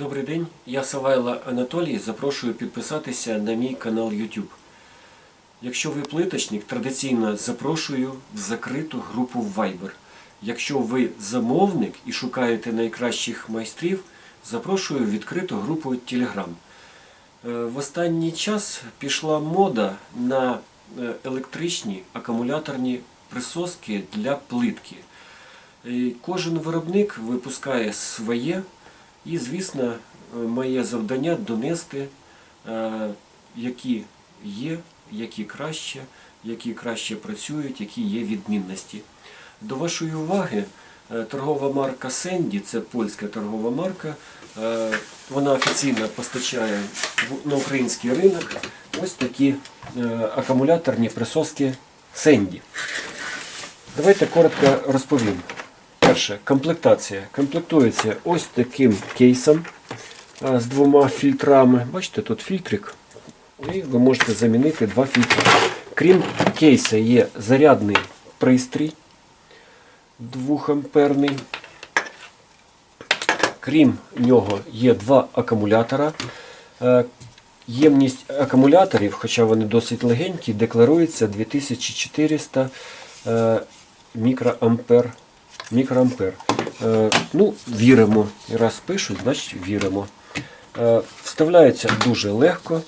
Добрий день, я Савайло Анатолій. Запрошую підписатися на мій канал YouTube. Якщо ви плиточник, традиційно запрошую в закриту групу Viber. Якщо ви замовник і шукаєте найкращих майстрів, запрошую в відкриту групу Telegram. Е, В останній час пішла мода на е, електричні акумуляторні присоски для плитки. Кожен виробник випускає своє, і, звісно, моє завдання донести, е, які є, які краще, які краще працюють, які є відмінності. До вашої уваги е, торгова марка Сенді, це польська торгова марка. е, Вона офіційно постачає на український ринок ось такі акумуляторні присоски Сенді. Давайте коротко розповім. Перше, комплектація. Комплектується ось таким кейсом з двома фільтрами. Бачите, тут фільтрик. І ви можете замінити два фільтри. Крім кейса, є зарядний пристрій 2 амперний. Крім нього є два акумулятора. Е, Ємність акумуляторів, хоча вони досить легенькі, декларується 2400 е, мікроампер. Мікроампер. Е, ну, віримо. Раз пишуть, значить віримо. Е, вставляється дуже легко.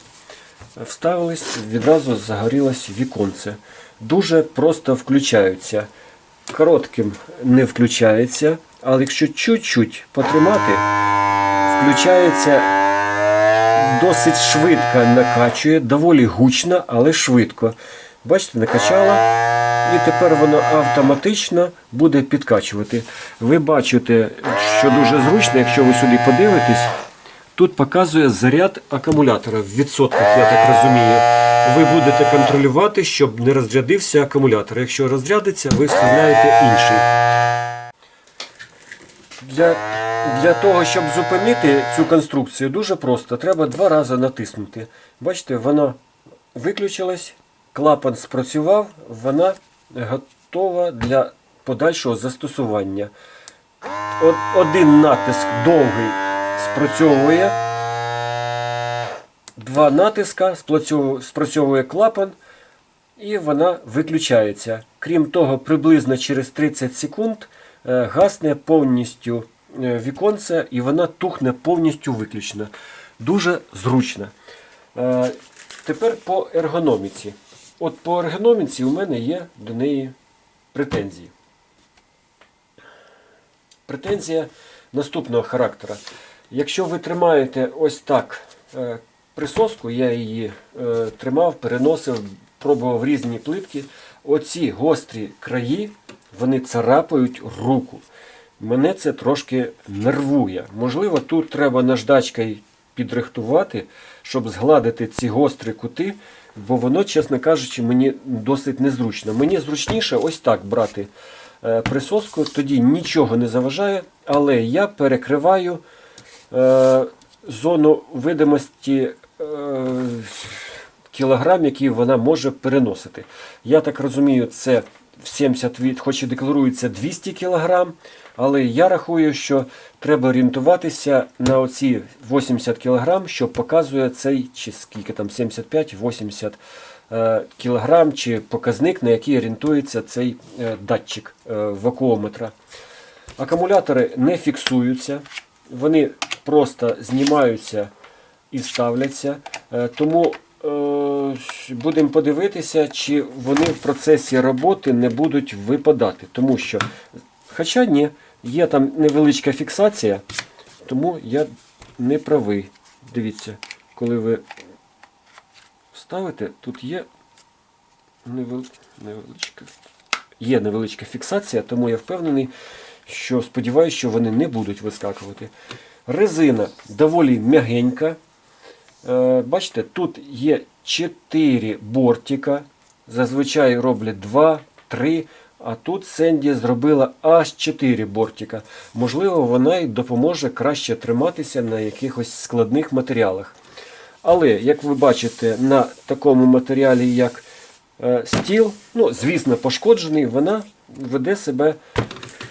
Вставились, відразу загорілось віконце. Дуже просто включаються. Коротким не включається, але якщо чуть-чуть потримати, включається досить швидко накачує, доволі гучно, але швидко. Бачите, накачала, і тепер воно автоматично буде підкачувати. Ви бачите, що дуже зручно, якщо ви сюди подивитесь, тут показує заряд акумулятора в відсотках, я так розумію. Ви будете контролювати, щоб не розрядився акумулятор. Якщо розрядиться, ви вставляєте інший. Для, для того, щоб зупинити цю конструкцію, дуже просто. Треба два рази натиснути. Бачите, вона виключилась, клапан спрацював, вона готова для подальшого застосування. Один натиск довгий спрацьовує, два натиска спрацьовує- спрацьовує клапан, і вона виключається. Крім того, приблизно через 30 секунд е, гасне повністю е, віконце і вона тухне повністю виключно. Дуже зручно. Е, Тепер по ергономіці. От по ергономіці у мене є до неї претензії. Претензія наступного характера. Якщо ви тримаєте ось так е, присоску, я її е, тримав, переносив, пробував різні плитки. Оці гострі краї, вони царапають руку. Мене це трошки нервує. Можливо, тут треба наждачкою підрихтувати, щоб згладити ці гострі кути, бо воно, чесно кажучи, мені досить незручно. Мені зручніше ось так брати е, присоску, тоді нічого не заважає, але я перекриваю е, зону видимості е, кілограм, який вона може переносити. Я так розумію, це 70 від, хоч і декларується 200 кілограм, але я рахую, що треба орієнтуватися на оці 80 кілограм, що показує цей, чи скільки там 75-80 е, кілограм, чи показник, на який орієнтується цей е, датчик е, вакуометра. Акумулятори не фіксуються, вони просто знімаються і ставляться. Тому будемо подивитися, чи вони в процесі роботи не будуть випадати. Тому що, хоча ні, є там невеличка фіксація, тому я не правий. Дивіться, коли ви ставите, тут є невеличка є невеличка фіксація, тому я впевнений, що сподіваюся, що вони не будуть вискакувати. Резина доволі м'ягенька. Е, Бачите, тут є 4 бортика. Зазвичай роблять 2, 3, а тут Сенді зробила аж 4 бортика. Можливо, вона й допоможе краще триматися на якихось складних матеріалах. Але, як ви бачите, на такому матеріалі, як е, стіл, ну, звісно, пошкоджений, вона веде себе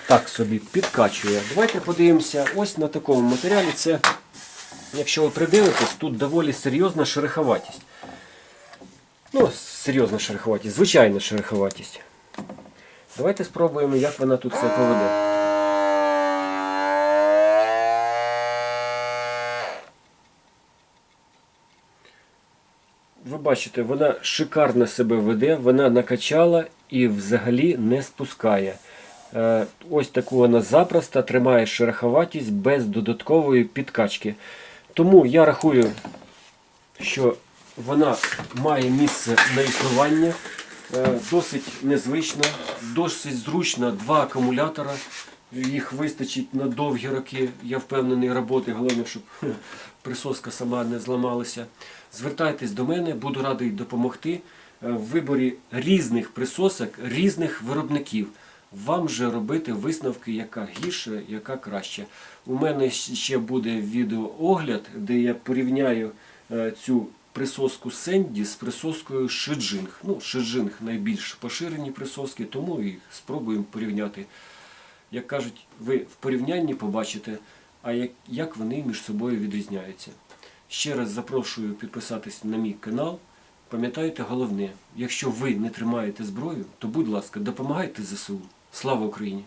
так собі, підкачує. Давайте подивимося ось на такому матеріалі. Це Якщо ви придивитесь, тут доволі серйозна шероховатість. Ну, серйозна шероховатість, звичайна шероховатість. Давайте спробуємо, як вона тут себе поведе. Ви бачите, вона шикарно себе веде, вона накачала і взагалі не спускає. Е, Ось таку вона запросто тримає шероховатість без додаткової підкачки. Тому я рахую, що вона має місце на існування. Е, Досить незвично, досить зручно два акумулятора. Їх вистачить на довгі роки, я впевнений, роботи. Головне, щоб присоска сама не зламалася. Звертайтесь до мене, буду радий допомогти е, в виборі різних присосок, різних виробників. Вам же робити висновки, яка гірша, яка краща. У мене ще буде відеоогляд, де я порівняю е, цю присоску Сенді з присоскою Шиджинг. Ну, Шиджинг найбільш поширені присоски, тому і спробуємо порівняти. Як кажуть, ви в порівнянні побачите, а як, як вони між собою відрізняються. Ще раз запрошую підписатись на мій канал. Пам'ятайте головне, якщо ви не тримаєте зброю, то будь ласка, допомагайте ЗСУ. Слава Україні!